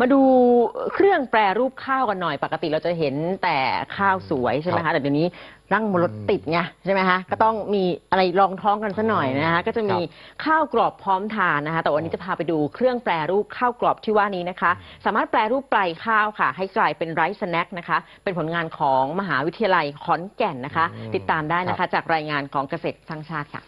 มาดูเครื่องแปรรูปข้าวกันหน่อย ปกติเราจะเห็นแต่ข้าวสวยใช่ไหมครัคะบแต่เดี๋ยวนี้ร่างมรถติดไงใช่ไหมคะก็ต้องมีอะไรรองท้องกันซะหน่อยนะคะก็จะมีครับข้าวกรอบพร้อมทานนะคะ แต่วันนี้จะพาไปดูเครื่องแปรรูปข้าวกรอบที่ว่านี้นะคะ สามารถแปรรูปปลายข้าวค่ะ ให้กลายเป็นไรซ์สแน็คนะคะ เป็นผลงานของมหาวิทยาลัยขอนแก่นนะคะอืมติดตามได้นะครัคะบจากรายงานของเกษตรสร้างชาติค่ะ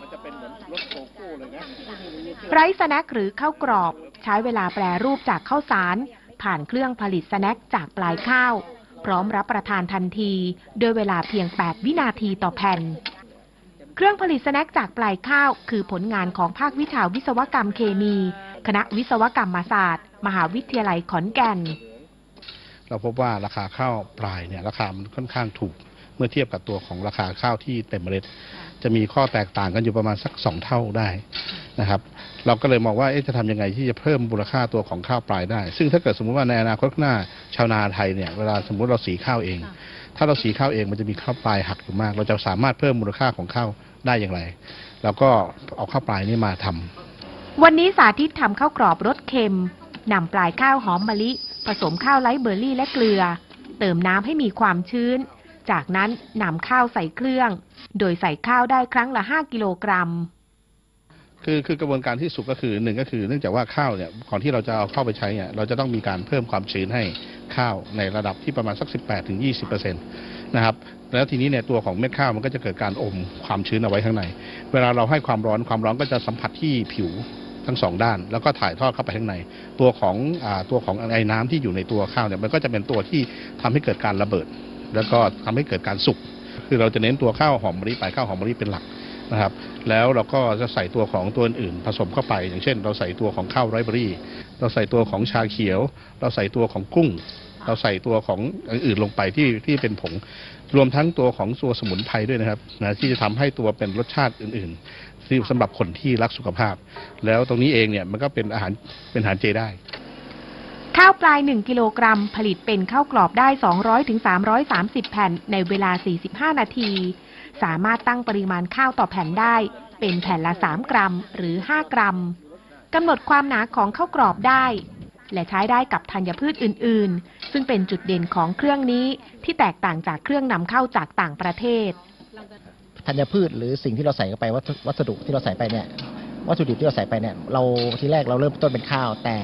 มันจะเป็นเหมือนรถโกโก้เลยนะไรซ์สแน็คหรือข้าวกรอบ ใช้เวลาแปรรูปจากข้าวสาร ผ่านเครื่องผลิตสแน็คจากปลายข้าว พร้อมรับประทานทันทีด้วยเวลาเพียง 8 วินาทีต่อแผ่น เครื่องผลิตสแน็คจากปลายข้าว คือผลงานของภาควิชาวิศวกรรมเคมี คณะวิศวกรรมศาสตร์ มหาวิทยาลัยขอนแก่น เราพบว่าราคาข้าวปลายเนี่ยราคามันค่อนข้างถูกเมื่อเทียบกับตัวของราคาข้าวที่เต็มเมล็ด จะมีข้อแตกต่างกันอยู่ประมาณสักสองเท่าได้นะครับ เราก็เลยมองว่าเอ๊ะจะทำยังไงที่จะเพิ่มมูลค่าตัวของข้าวปลายได้ ซึ่งถ้าเกิดสมมุติว่าในอนาคตข้างหน้าชาวนาไทยเนี่ยเวลาสมมุติเราสีข้าวเอง ถ้าเราสีข้าวเองมันจะมีข้าวปลายหักอยู่มาก เราจะสามารถเพิ่มมูลค่าของข้าวได้อย่างไรเราก็เอาข้าวปลายนี่มาทำวันนี้สาธิตทำข้าวกรอบรสเค็มนำปลายข้าวหอมมะลิ ผสมข้าวไลท์เบอร์รี่และเกลือ เติมน้ำให้มีความชื้น จากนั้นนำข้าวใส่เครื่อง โดยใส่ข้าวได้ครั้งละ 5 กิโลกรัม คือคือกระบวนการที่สุดก็คือหนึ่งก็คือเนื่องจากว่าข้าวเนี่ยก่อนที่เราจะเอาเข้าไปใช้เนี่ยเราจะต้องมีการเพิ่มความชื้นให้ข้าวในระดับที่ประมาณสัก 18ถึง20นะครับแล้วทีนี้เนี่ยตัวของเม็ดข้าวมันก็จะเกิดการอมความชื้นเอาไว้ข้างใน เวลาเราให้ความร้อนความร้อนก็จะสัมผัสที่ผิวทั้งสองด้าน แล้วก็ถ่ายทอดเข้าไปข้างใน ตัวของอาตัวของไอ้น้ำที่อยู่ในตัวข้าวเนี่ยมันก็จะเป็นตัวที่ทำให้เกิดการระเบิด แล้วก็ทำให้เกิดการสุกคือเราจะเน้นตัวข้าวหอมมะลิไปข้าวหอมมะลิเป็นหลัก นะครับ แล้วเราก็จะใส่ตัวของตัวอื่นผสมเข้าไป อย่างเช่น เราใส่ตัวของข้าวไรเบอรี่ เราใส่ตัวของชาเขียว เราใส่ตัวของกุ้ง เราใส่ตัวของอื่นๆลงไปที่ที่เป็นผง รวมทั้งตัวของตัวสมุนไพรด้วยนะครับนะที่จะทำให้ตัวเป็นรสชาติอื่นๆที่สำหรับคนที่รักสุขภาพ แล้วตรงนี้เองเนี่ยมันก็เป็นอาหารเป็นอาหารเจได้ข้าวปลาย 1 กิโลกรัม ผลิตเป็นข้าวกรอบได้ 200ถึง330 แผ่นในเวลา 45 นาที สามารถตั้งปริมาณข้าวต่อแผ่นได้ เป็นแผ่นละ 3 กรัมหรือ 5 กรัมกำหนดความหนาของข้าวกรอบได้ และใช้ได้กับธัญพืชอื่น ๆ ซึ่งเป็นจุดเด่นของเครื่องนี้ที่แตกต่างจากเครื่องนำเข้าจากต่างประเทศธัญพืชหรือสิ่งที่เราใส่เข้าไปวัสวัสดุที่เราใส่ไปเนี่ยวัตถุดิบที่เราใส่ไปเนี่ยเราทีแรกเราเริ่มต้นเป็นข้าวแต่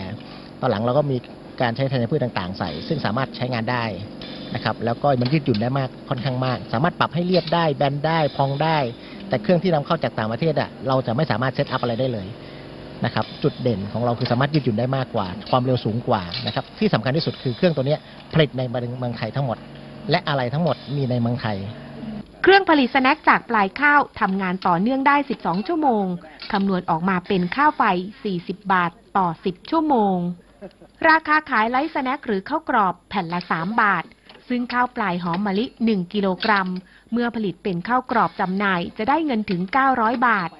ตอนหลังเราก็มี การใช้ธัญพืชต่างๆ ใส่ ซึ่งสามารถใช้งานได้นะครับแล้วก็มันยืดหยุ่นได้มากค่อนข้างมาก สามารถปรับให้เรียบได้แบนได้พองได้ แต่เครื่องที่นำเข้าจากต่างประเทศอะเราจะไม่สามารถเซตอัพอะไรได้เลยนะครับจุดเด่นของเราคือสามารถยืดหยุ่นได้มากกว่า ความเร็วสูงกว่านะครับที่สำคัญที่สุดคือเครื่องตัวนี้ผลิตในเมืองไทยทั้งหมด และอะไรทั้งหมดมีในเมืองไทย เครื่องผลิตสแน็คจากปลายข้าวทำงานต่อเนื่องได้ 12 ชั่วโมงคำนวณออกมาเป็นข้าวไฟ 40 บาทต่อ 10 ชั่วโมง ราคาขายไลท์สแน็คหรือข้าวกรอบแผ่นละ 3 บาท ซึ่งข้าวปลายหอมมะลิ 1 กิโลกรัม เมื่อผลิตเป็นข้าวกรอบจำหน่ายจะได้เงินถึง 900 บาท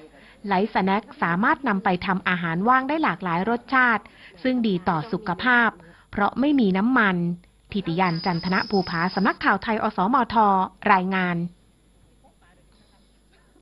ไลท์สแน็คสามารถนำไปทำอาหารว่างได้หลากหลายรสชาติ ซึ่งดีต่อสุขภาพ เพราะไม่มีน้ำมัน ทิติยันจันทนะภูผาสำนักข่าวไทยอสมทรายงาน